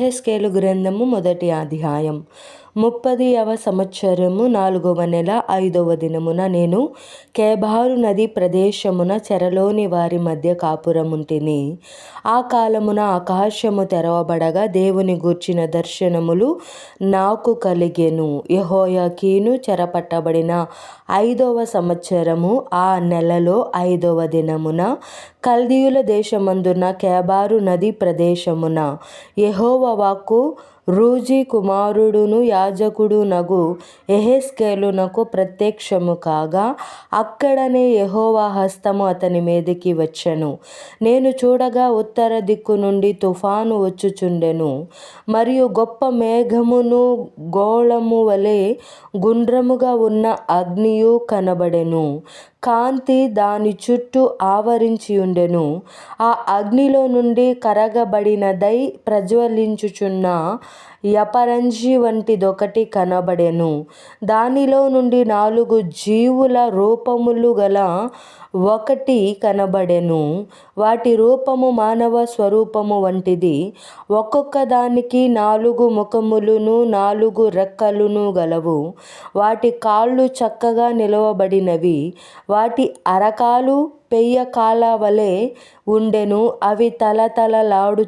ఎహెస్కేలు గ్రంథము మొదటి అధ్యాయం ముప్పదియవ సంవత్సరము నాలుగవ నెల ఐదవ దినమున నేను కేబారు నది ప్రదేశమున చెరలోని వారి మధ్య కాపురముంటిని. ఆ కాలమున ఆకాశము తెరవబడగా దేవుని గూర్చిన దర్శనములు నాకు కలిగెను. యహోయాకీను చెరపట్టబడిన ఐదవ సంవత్సరము ఆ నెలలో ఐదవ దినమున కల్దీయుల దేశమందున్న కేబారు నది ప్రదేశమున యహోవ రూజీ కుమారుడును యాజకుడు నగు ఎహెస్కేలునకు ప్రత్యక్షము కాగా అక్కడనే యహోవా హస్తము అతని మీదకి వచ్చెను. నేను చూడగా ఉత్తర దిక్కు నుండి తుఫాను వచ్చుచుండెను. మరియు గొప్ప మేఘమును గోళము వలె గుండ్రముగా ఉన్న అగ్నియు కనబడెను. కాంతి దాని చుట్టూ ఆవరించి ఉండెను ఆ అగ్నిలో నుండి కరగబడినదై ప్రజ్వలించుచున్న యపరంజి వంటిదొకటి కనబడెను. దానిలో నుండి నాలుగు జీవుల రూపములు గల ఒకటి కనబడెను. వాటి రూపము మానవ స్వరూపము వంటిది. ఒక్కొక్క దానికి నాలుగు ముఖములును నాలుగు రెక్కలును గలవు. వాటి కాళ్ళు చక్కగా నిలవబడినవి. వాటి అరకాలు పెయ్య కాల వలె ఉండెను. అవి తలతలలాడు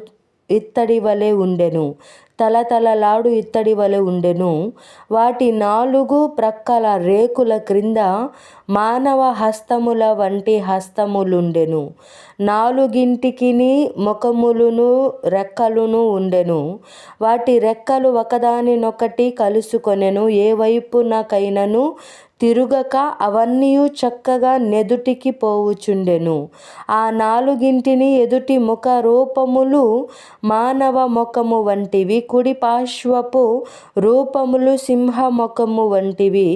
ఇత్తడి వలె ఉండెను. తలతలలాడు ఇత్తడి వలె ఉండెను. వాటి నాలుగు ప్రక్కల రేకుల క్రింద మానవ హస్తముల వంటి హస్తములుండెను. నాలుగింటికిని ముఖములును రెక్కలును ఉండెను. వాటి రెక్కలు ఒకదానినొకటి కలుసుకొనెను. ఏ వైపునకైనను తిరుగక అవన్నీ చక్కగా నెదుటికి పోవుచుండెను. ఆ నాలుగింటిని ఎదుటి ముఖ రూపములు మానవ ముఖము వంటివి కుడి పార్శ్వపు రూపములు సింహ ముఖము వంటివి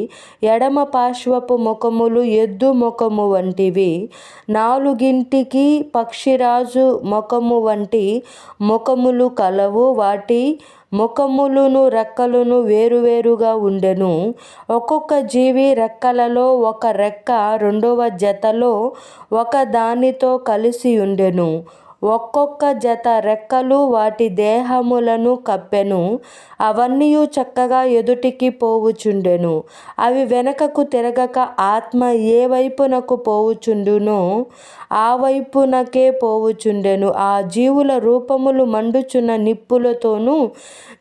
ఎడమ పార్శ్వపు ముఖములు ఎద్దు ముఖము వంటివి నాలుగింటికి పక్షిరాజు ముఖము వంటి ముఖములు కలవు. వాటి ముఖములును రెక్కలును వేరువేరుగా ఉండెను. ఒక్కొక్క జీవి రెక్కలలో ఒక రెక్క రెండవ జతలో ఒక దానితో కలిసి ఉండెను. ఒక్కొక్క జత రెక్కలు వాటి దేహములను కప్పెను. అవన్నీ చక్కగా ఎదుటికి పోవుచుండెను. అవి వెనకకు తిరగక ఆత్మ ఏ వైపునకు పోవుచుండునో ఆ వైపునకే పోవుచుండెను. ఆ జీవుల రూపములు మండుచున్న నిప్పులతోనూ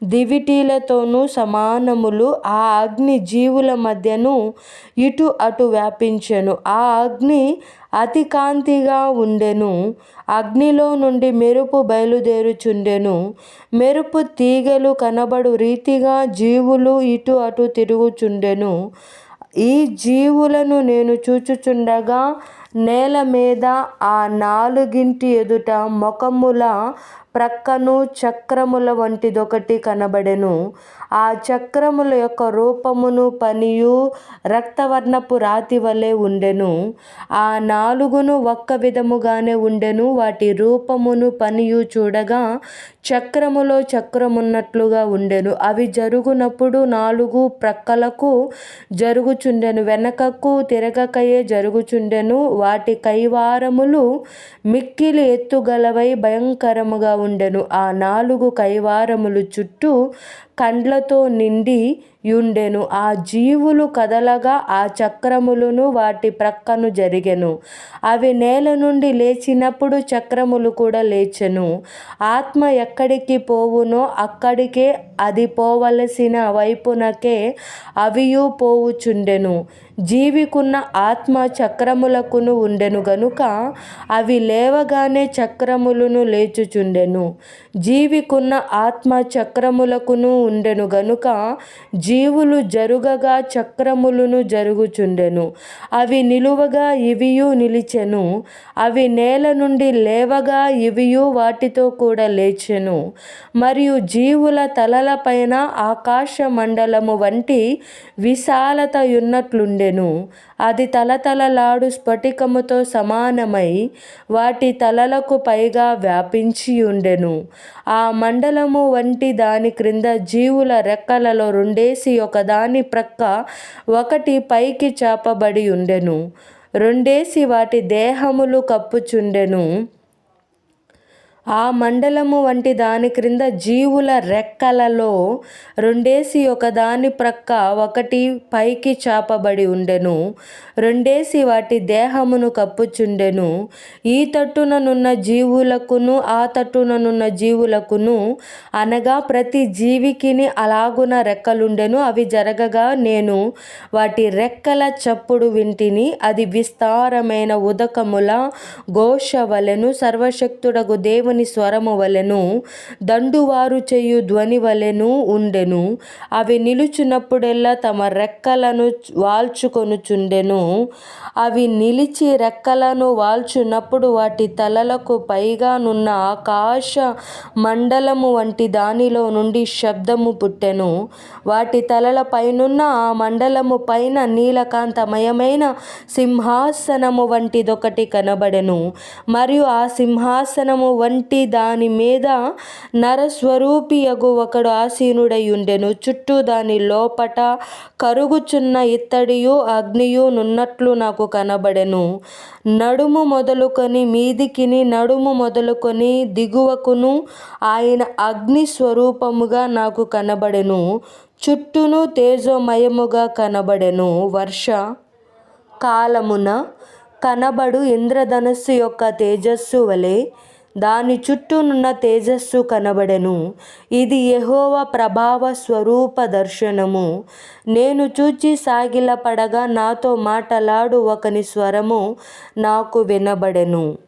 దివిటీలతోనూ సమానములు. ఆ అగ్ని జీవుల మధ్యను ఇటు అటు వ్యాపించెను. ఆ అగ్ని అతి కాంతిగా ఉండెను. అగ్నిలో నుండి మెరుపు బయలుదేరుచుండెను. మెరుపు తీగలు కనబడు రీతిగా జీవులు ఇటు అటు తిరుగుచుండెను. ఈ జీవులను నేను చూచుచుండగా నేల మీద ఆ నాలుగింటి ఎదుట ముఖముల ప్రక్కను చక్రముల వంటిదొకటి కనబడెను. ఆ చక్రముల యొక్క రూపమును పనియు రక్తవర్ణపు రాతి వలె ఉండెను. ఆ నాలుగును ఒక్క విధముగానే ఉండెను. వాటి రూపమును పనియు చూడగా చక్రములో చక్రమున్నట్లుగా ఉండెను. అవి జరుగునప్పుడు నాలుగు ప్రక్కలకు జరుగుచుండెను. వెనకకు తిరగకయే జరుగుచుండెను. వాటి కైవారములు మిక్కిలి ఎత్తుగలవై భయంకరముగా ఉండెను. ఆ నాలుగు కైవారములు చుట్టూ కండ్లతో నిండి యుండెను. ఆ జీవులు కదలగా ఆ చక్రములను వాటి ప్రక్కను జరిగెను. అవి నేల నుండి లేచినప్పుడు చక్రములు కూడా లేచెను. ఆత్మ ఎక్కడికి పోవునో అక్కడికే అది పోవలసిన వైపునకే అవియు పోవుచుండెను. జీవికున్న ఆత్మ చక్రములకును ఉండెను గనుక అవి లేవగానే చక్రములను లేచుచుండెను. జీవికున్న ఆత్మ చక్రములకును ఉండెను గనుక జీవులు జరుగగా చక్రములను జరుగుచుండెను. అవి నిలువగా ఇవియు నిలిచెను. అవి నేల నుండి లేవగా ఇవియు వాటితో కూడా లేచెను. మరియు జీవుల తలలపైన ఆకాశ మండలము వంటి విశాలత ఉన్నట్లుండెను అది తలతలలాడు స్ఫటికముతో సమానమై వాటి తలలకు పైగా వ్యాపించి ఉండెను ఆ మండలము వంటి దాని క్రింద జీవుల రెక్కలలో రెండేసి ఒకదాని ప్రక్క ఒకటి పైకి చాపబడి ఉండెను. రెండేసి వాటి దేహములు కప్పుచుండెను. ఆ మండలము వంటి దాని క్రింద జీవుల రెక్కలలో రెండేసి ఒకదాని ప్రక్క ఒకటి పైకి చాపబడి ఉండెను. రెండేసి వాటి దేహమును కప్పుచుండెను. ఈ తట్టుననున్న జీవులకును ఆ తట్టుననున్న జీవులకును అనగా ప్రతి జీవికిని అలాగున రెక్కలుండెను. అవి జరగగా నేను వాటి రెక్కల చప్పుడు వింటిని. అది విస్తారమైన ఉదకముల ఘోష వలెను సర్వశక్తుడగు దేవుని స్వరము వలెను దండువారు చేయు ధ్వని వలెను ఉండెను. అవి నిలుచున్నప్పుడెల్లా తమ రెక్కలను వాల్చుకొనుచుండెను. అవి నిలిచి రెక్కలను వాల్చున్నప్పుడు వాటి తలలకు పైగానున్న ఆకాశ మండలము వంటి దానిలో నుండి శబ్దము పుట్టెను. వాటి తలల పైనున్న ఆ మండలము పైన నీలకాంతమయమైన సింహాసనము వంటిదొకటి కనబడెను. మరియు ఆ సింహాసనము వంటి దాని మీద నరస్వరూపియగు ఒకడు ఆసీనుడై ఉండెను చుట్టూ దాని లోపట కరుగుచున్న ఇత్తడియు అగ్నియు నున్నట్లు నాకు కనబడెను. నడుము మొదలుకొని మీదికిని నడుము మొదలుకొని దిగువకును ఆయన అగ్ని స్వరూపముగా నాకు కనబడెను. చుట్టూను తేజోమయముగా కనబడెను. వర్ష కాలమున కనబడు ఇంద్రధనస్సు యొక్క తేజస్సు వలె దాని చుట్టూనున్న తేజస్సు కనబడెను. ఇది యహోవ ప్రభావ స్వరూప దర్శనము. నేను చూచి సాగిలపడగా నాతో మాటలాడు ఒకని స్వరము నాకు వినబడెను.